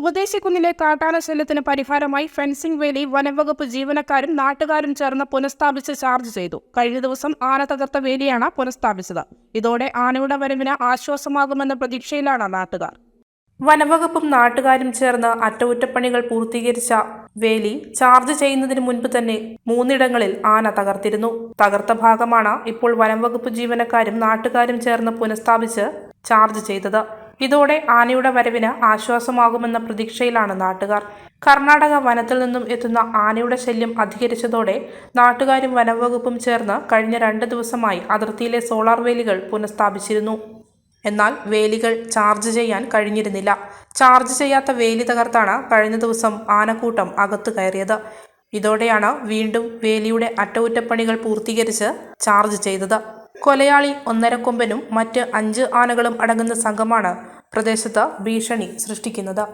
ഉപദേശിക്കുന്നിലെ കാട്ടാന ശല്യത്തിന് പരിഹാരമായി ഫെൻസിംഗ് വേലി വനംവകുപ്പ് ജീവനക്കാരും നാട്ടുകാരും ചേർന്ന് പുനഃസ്ഥാപിച്ച് ചാർജ് ചെയ്തു. കഴിഞ്ഞ ദിവസം ആന തകർത്ത വേലിയാണ് പുനഃസ്ഥാപിച്ചത്. ഇതോടെ ആനയുടെ വരവിന് ആശ്വാസമാകുമെന്ന പ്രതീക്ഷയിലാണ് നാട്ടുകാർ. വനംവകുപ്പും നാട്ടുകാരും ചേർന്ന് അറ്റകുറ്റപ്പണികൾ പൂർത്തീകരിച്ച വേലി ചാർജ് ചെയ്യുന്നതിന് മുൻപ് തന്നെ മൂന്നിടങ്ങളിൽ ആന തകർത്തിരുന്നു. തകർത്ത ഭാഗമാണ് ഇപ്പോൾ വനംവകുപ്പ് ജീവനക്കാരും നാട്ടുകാരും ചേർന്ന് പുനഃസ്ഥാപിച്ച് ചാർജ് ചെയ്തത്. ഇതോടെ ആനയുടെ വരവിന് ആശ്വാസമാകുമെന്ന പ്രതീക്ഷയിലാണ് നാട്ടുകാർ. കർണാടക വനത്തിൽ നിന്നും എത്തുന്ന ആനയുടെ ശല്യം അധികരിച്ചതോടെ നാട്ടുകാരും വനംവകുപ്പും ചേർന്ന് കഴിഞ്ഞ രണ്ട് ദിവസമായി അതിർത്തിയിലെ സോളാർ വേലികൾ പുനഃസ്ഥാപിച്ചിരുന്നു. എന്നാൽ വേലികൾ ചാർജ് ചെയ്യാൻ കഴിഞ്ഞിരുന്നില്ല. ചാർജ് ചെയ്യാത്ത വേലി തകർത്താണ് കഴിഞ്ഞ ദിവസം ആനക്കൂട്ടം അകത്തു കയറിയത്. ഇതോടെയാണ് വീണ്ടും വേലിയുടെ അറ്റകുറ്റപ്പണികൾ പൂർത്തീകരിച്ച് ചാർജ് ചെയ്തത്. കൊലയാളി ഒന്നരക്കൊമ്പനും മറ്റ് അഞ്ച് ആനകളും അടങ്ങുന്ന സംഘമാണ് പ്രദേശത്ത് ഭീഷണി സൃഷ്ടിക്കുന്നത്.